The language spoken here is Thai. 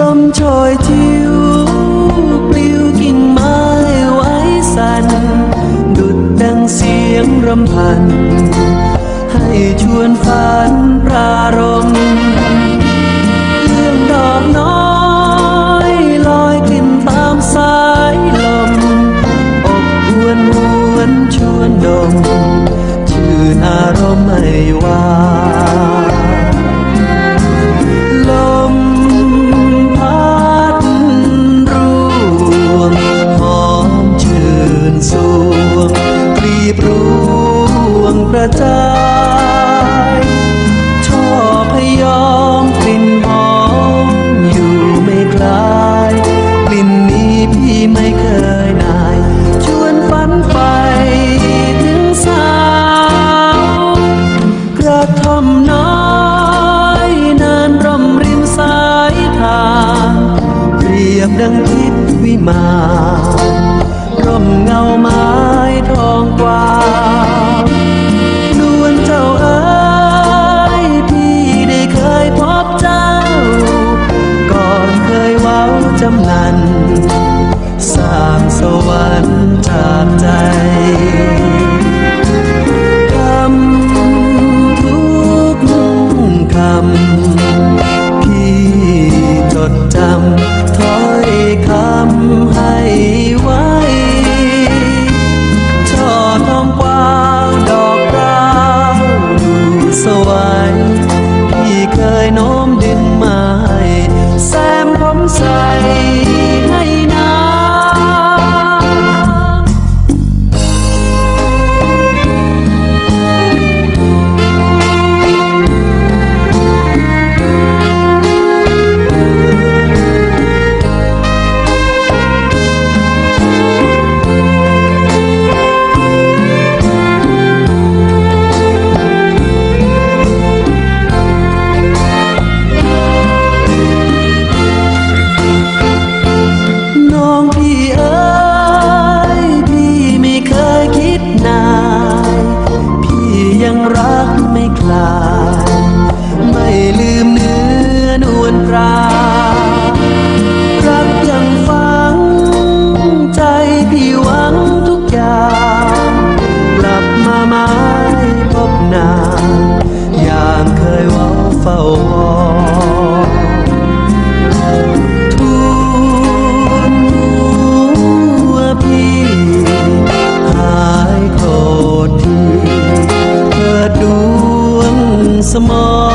ลมโชยทิวปลิวกิ่งไม้ไว้สันดุดดังเสียงรำพัน ให้ชวนฝันปรารม Mà คลาย ไม่ลืมเนื้อนวลปรารักยังฝังใจพี่หวังทุกอย่าง กลับมาไม้พบนางย่างเคยว่าเฝ้าวอน 什么？